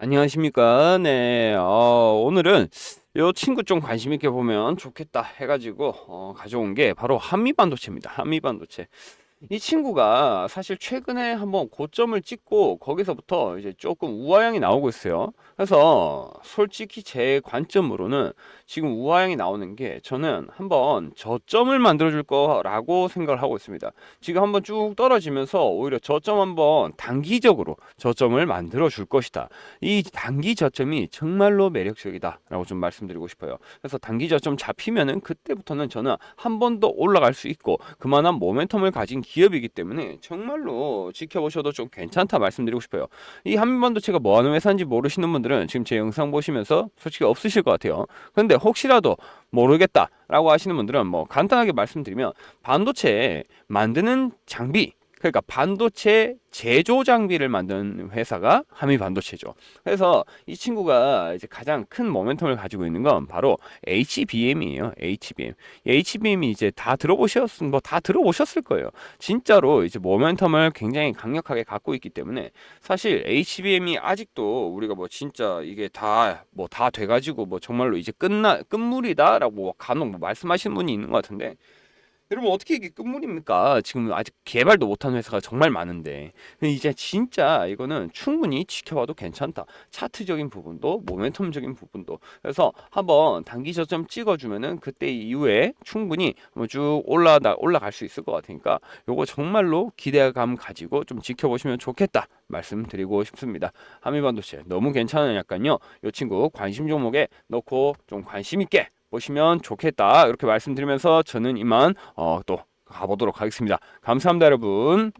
안녕하십니까. 네. 어, 오늘은 요 친구 좀 관심 있게 보면 좋겠다 해가지고 어, 가져온 게 바로 한미 반도체입니다. 한미 반도체. 이 친구가 사실 최근에 한번 고점을 찍고 거기서부터 이제 조금 우하향이 나오고 있어요. 그래서 솔직히 제 관점으로는 지금 우하향이 나오는 게 저는 한번 저점을 만들어 줄 거라고 생각을 하고 있습니다. 지금 한번 쭉 떨어지면서 오히려 저점 한번 단기적으로 저점을 만들어 줄 것이다. 이 단기 저점이 정말로 매력적이다라고 좀 말씀드리고 싶어요. 그래서 단기 저점 잡히면은 그때부터는 저는 한 번 더 올라갈 수 있고 그만한 모멘텀을 가진 기업이기 때문에 정말로 지켜보셔도 좀 괜찮다 말씀드리고 싶어요. 이 한미반도체가 뭐 하는 회사인지 모르시는 분들은 지금 제 영상 보시면서 솔직히 없으실 것 같아요. 근데 혹시라도 모르겠다라고 하시는 분들은 뭐 간단하게 말씀드리면 반도체 만드는 장비 그러니까 반도체 제조 장비를 만드는 회사가 한미 반도체죠. 그래서 이 친구가 이제 가장 큰 모멘텀을 가지고 있는 건 바로 HBM이에요. HBM. 이 HBM이 이제 다 들어보셨 뭐다 들어보셨을 거예요. 진짜로 이제 모멘텀을 굉장히 강력하게 갖고 있기 때문에 사실 HBM이 아직도 우리가 뭐 진짜 이게 다 뭐 다 돼 가지고 뭐 정말로 이제 끝나 끝물이다라고 간혹 뭐 말씀하시는 분이 있는 것 같은데 여러분 어떻게 이게 끝물입니까? 지금 아직 개발도 못한 회사가 정말 많은데 이제 진짜 이거는 충분히 지켜봐도 괜찮다. 차트적인 부분도 모멘텀적인 부분도 그래서 한번 단기 저점 찍어주면은 그때 이후에 충분히 쭉 올라다 올라갈 수 있을 것 같으니까 요거 정말로 기대감 가지고 좀 지켜보시면 좋겠다 말씀드리고 싶습니다. 한미반도체 너무 괜찮으니까요. 요 친구 관심 종목에 넣고 좀 관심 있게 보시면 좋겠다 이렇게 말씀드리면서 저는 이만 어, 또 가보도록 하겠습니다. 감사합니다 여러분.